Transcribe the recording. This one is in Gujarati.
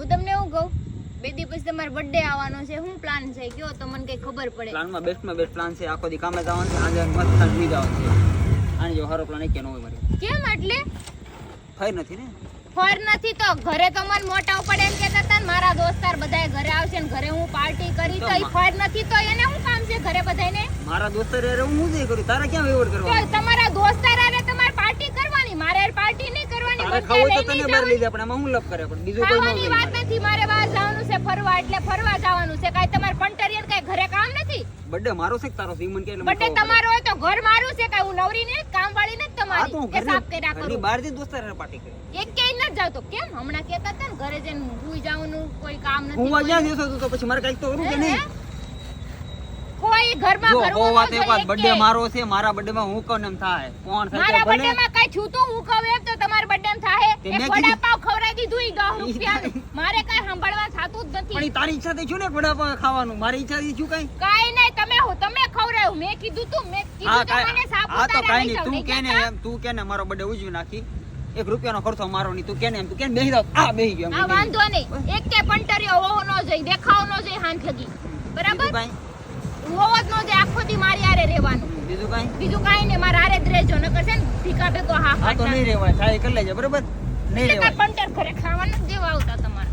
હું તમને એવું કહું? બે દી પછી તમારો બર્થડે આવવાનો છે. શું પ્લાન છે? કયો? તો મને કઈ ખબર પડે. પ્લાનમાં બેસ્ટમાં બેસ્ટ પ્લાન છે. આખો દી કામે જવાનું છે. આજે સુઈ જવાનું છે. આને જો હારો પ્લાન કે ન હોય મારે. કેમ એટલે? ફાઈર નથી ને? ફર નથી તો ઘરે તો મને મોટા પડે એમ કહેતા હતા મારા દોસ્તાર બધાય ઘરે આવશે ને ઘરે હું પાર્ટી કરી તો ફર નથી તો એને શું કામ છે ઘરે બધાયને? મારા દોસ્તર રે હું જે કરું? તારે ક્યાં વેવડ કરવા તમારા દોસ્તાર હારે તમારે પાર્ટી કરવાની મારે હારે પાર્ટી નહીં કરવાની તારે ખાવું તો તને બહાર. લઈ પણ આમાં હું લપ કરે? પણ બીજું કોઈ ખાવાની વાત નથી મારે બહાર જવાનું છે ફરવા એટલે ફરવા જવાનું છે. કાઈ તમારે પંટરિયન કાઈ ઘરે કામ નથી? બડે મારો છે તારો છે? મને કે એટલે પડે. તમારો હોય તો ઘર મારું છે કાઈ? હું નવરી ને કામ વાળી ને તમારી કે સાફ કર્યા રાખો. ની બહારથી દોસ્તાર પાટી કરી. એક કે ન જાવ તો કેમ? હમણા કેતા હતા ને ઘરે જઈને હું જવાનું કોઈ કામ નથી હું અહીંયા ક્યાં તો પછી મારે કંઈક તો કરું કે નહીં. કોઈ ઘરમાં ભરવું વાત એક વાત બર્થડે મારો છે મારા બર્થડે માં હું કહું એમ થાય. કોણ થાય? મારા બર્થડે માં કઈ છૂતું તો હું કહું એમ તો તમારા એક વડાપાવ ખવડાવી દીધું ઈ દસ રૂપિયાનું. મારે કઈ સાંભળવા થતું જ નથી. ઈ તારી ઈચ્છા થી છું ને વડાપાવ ખાવાનું. મારી ઈચ્છા થી છું કઈ? કાઈ નહીં તમે હું તમે ખવડાવ્યું મેં કીધું તું મેં કીધું તો મને હા તો સાપુતારા નહીં. તું લઈ કે ને જતા? એમ તું કે મારો બડે ઉજવી નાખી? એક રૂપિયાનો ખર્ચો મારો નહીં. તું કે એમ તું કે ને બેસી જાવ? આ બેસી ગયો આ વાંધો નહીં. એક કે પંટરીઓ હોવો નો જોઈએ. દેખાવ નો જોઈએ હાથ લગી બરાબર ભાઈ હોવો જ ન જોઈએ. આખો દી મારી આરે રહેવાનું. બીજું કાઈ? બીજું કાઈ નહીં. મારા હારે જ રહેજો. નકર છે ને ભીખા ભેગો હા હા તો નહીં રહેવાય. થાય કરી લેજે. બરોબર? નહીં પંટર ઘરે ખાવા નથી દેવા આવતા તમારે.